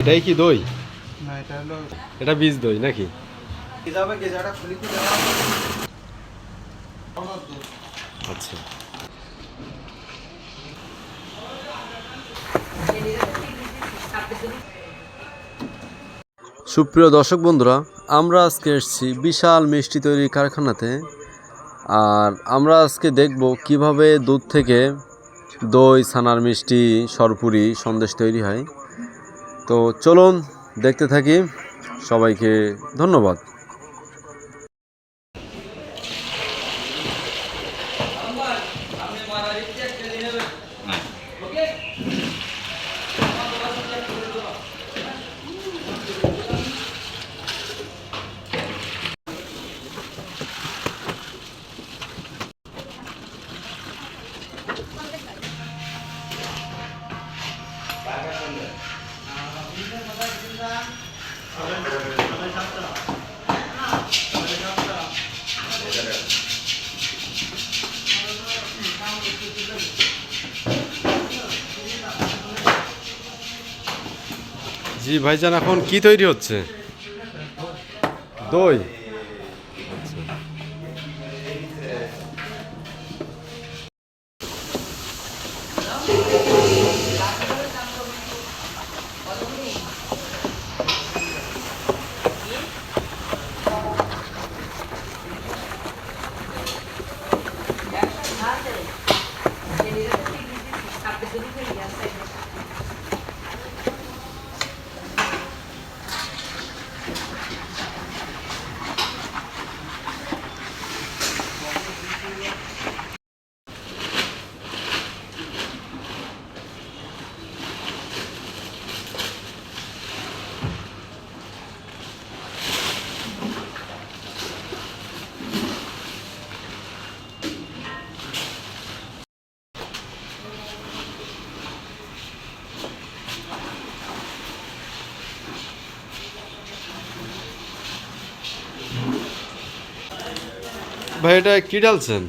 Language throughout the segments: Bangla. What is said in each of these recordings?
এটাই কি দই? না এটা হলো এটা বীজ দই নাকি? আচ্ছা। সুপ্রিয় দর্শক বন্ধুরা আমরা আজকে এসেছি বিশাল মিষ্টি তৈরির কারখানাতে আর আমরা আজকে দেখব কীভাবে দুধ থেকে দই ছানার মিষ্টি সরপুরি সন্দেশ তৈরি হয়। তো চলুন দেখতে থাকি। সবাইকে ধন্যবাদ। জি ভাইজান এখন কি তৈরি হচ্ছে? দই। ভাই এটা কি ডালছেন?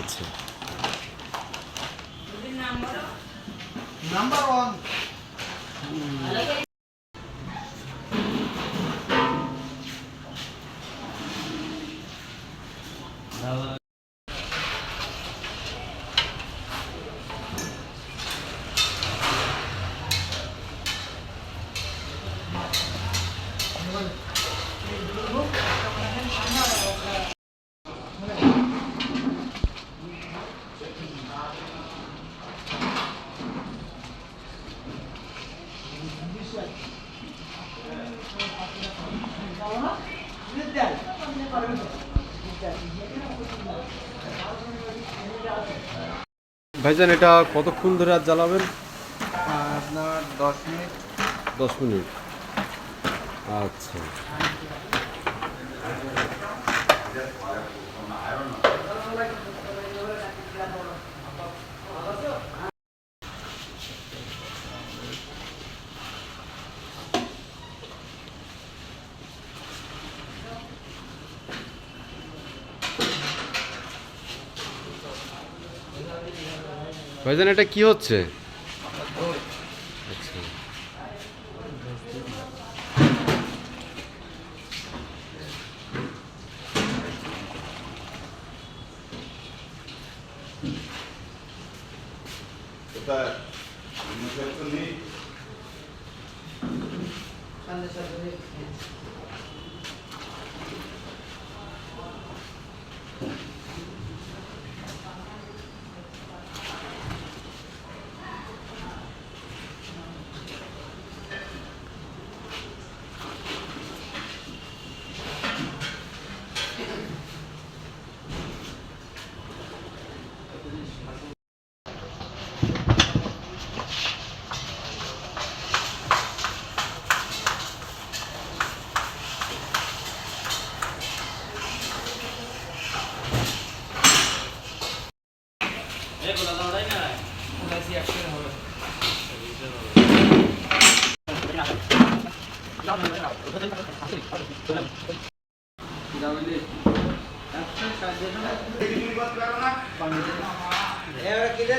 আচ্ছা। নাম্বার ওয়ান ভাইজান এটা কতক্ষণ ধরে আর জ্বালাবেন? আপনার দশ মিনিট। দশ মিনিট। আচ্ছা। ভাইজান এটা কি হচ্ছে? আচ্ছা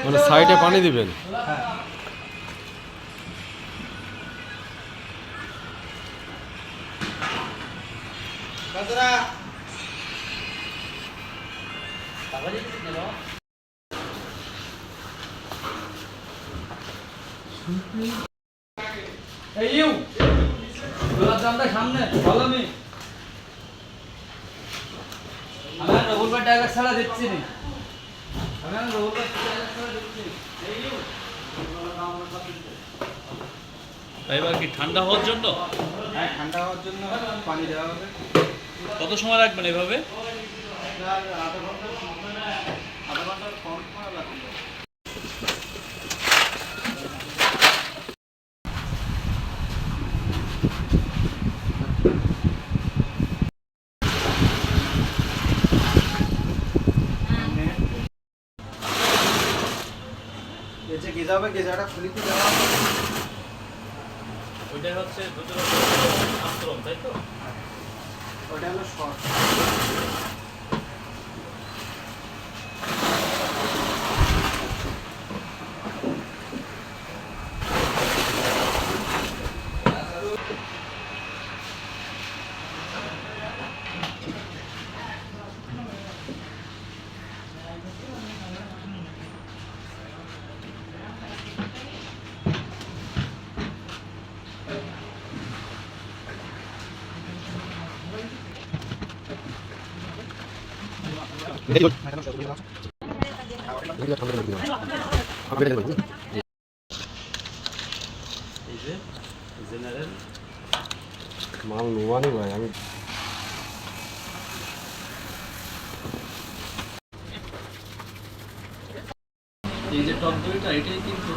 মানে সাইডে পানি দিবেন। বাজারা বাবা এই ইউ গোলাপ জামটা সামনে ভালো আমি আর ড্রাইভার ছাড়া দিচ্ছি না। আমি আর রঘুবার ড্রাইভার ছাড়া দিচ্ছি এই ইউ এবার কি ঠান্ডা হওয়ার জন্য? হ্যাঁ ঠান্ডা হওয়ার জন্য পানি দেওয়া হবে। কত সময় রাখবেন এভাবে? আধা ঘণ্টা আধা ঘণ্টার কম সময় লাগবে গেছে গেজা হবে গেজাটা খুলিতে দেওয়া ওইটা হচ্ছে দুটো আশ্রম তাই তো? ওটা হলো শর্ট। মাল নোয়ানি ভাই আমি এই যে এটাই কিন্তু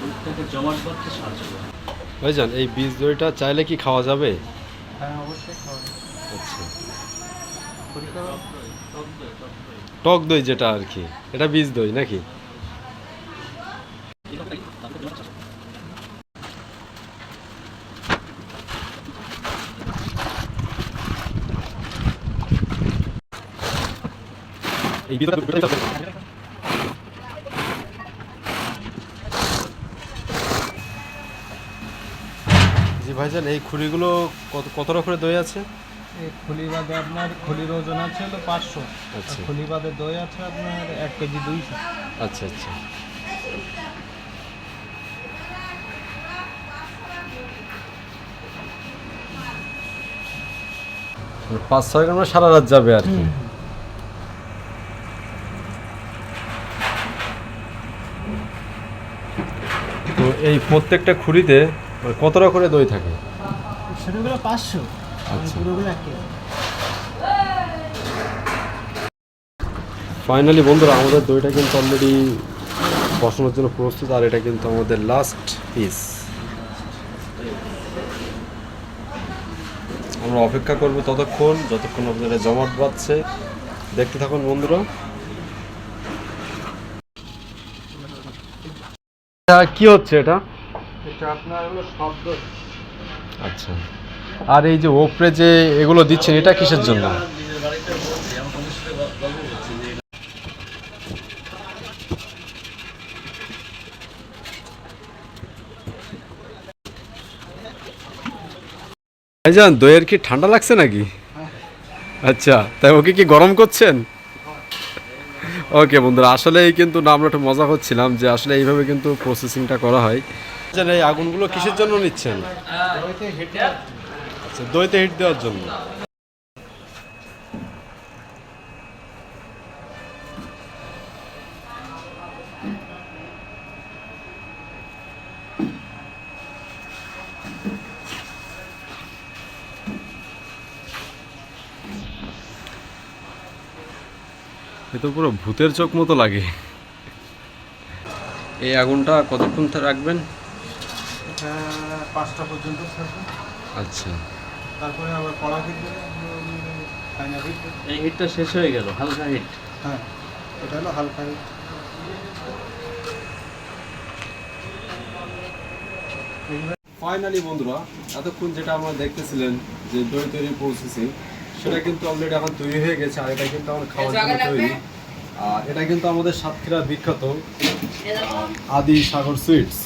দুধটাকে জমাট বাঁধতে সাহায্য করে। ভাইজান এই বীজ দইটা চাইলে কি খাওয়া যাবে? হ্যাঁ অবশ্যই খাওয়া আচ্ছা। পরীক্ষা টক দই যেটা আর কি। এটা বীজ দই নাকি? করে। জি ভাইজান, এই খুঁড়িগুলো কত কত রকমের দই আছে? এই খুলি বাদে আপনার খুলির ওজন আছে হলো পাঁচশো। আচ্ছা। খুলি বাদে দই আছে আপনার এক কেজি দুইশো। আচ্ছা আচ্ছা। পাঁচ ছয় গ্রাম সারা রাত যাবে আর কি? তো এই প্রত্যেকটা খুঁড়িতে মানে কতটা করে দই থাকে? সেটাগুলো পাঁচশো। পুরোগুলো এক কেজি ফাইনালি বন্ধুরা আমাদের দইটা কিন্তু অলরেডি বসানোর জন্য প্রস্তুত আর এটা কিন্তু আমাদের লাস্ট পিস আমরা অপেক্ষা করব ততক্ষণ যতক্ষণ আমাদের এটা জমাট বাঁধছে। দেখতে থাকুন বন্ধুরা। কি হচ্ছে এটা? এটা আপনার হলো শব্দ। আচ্ছা। আর এই যে ওপরে যে এগুলো দিচ্ছেন, এটা কিসের জন্য? ভাইজান, দইয়ের কি ঠান্ডা লাগছে নাকি? আচ্ছা তাই ওকে কি গরম করছেন? ওকে বন্ধুরা, আসলেই কিন্তু না, আমরা একটু মজা করছিলাম যে আসলে এইভাবে কিন্তু প্রসেসিংটা করা হয়। এই আগুনগুলো কিসের জন্য নিচ্ছেন? আচ্ছা দইতে হিট দেওয়ার জন্য। এ তো পুরো ভূতের চোখ মতো লাগে। এই আগুনটা কতক্ষণ রাখবেন? পাঁচটা পর্যন্ত আচ্ছা। তারপরে আবার কড়া হিট ফাইনাল হিট। এই হিটটা শেষ হয়ে গেল হালকা হিট। হ্যাঁ এটা হলো হালকা হিট। ফাইনালি বন্ধুরা এতক্ষণ যেটা আমরা দেখতেছিলেন যে দই তৈরি প্রসেসিং সেটা কিন্তু অলরেডি এখন তৈরি হয়ে গেছে আর এটা কিন্তু আমার খাওয়ার জন্য তৈরি। আর এটা কিন্তু আমাদের সাতক্ষীরা বিখ্যাত আদি সাগর সুইটস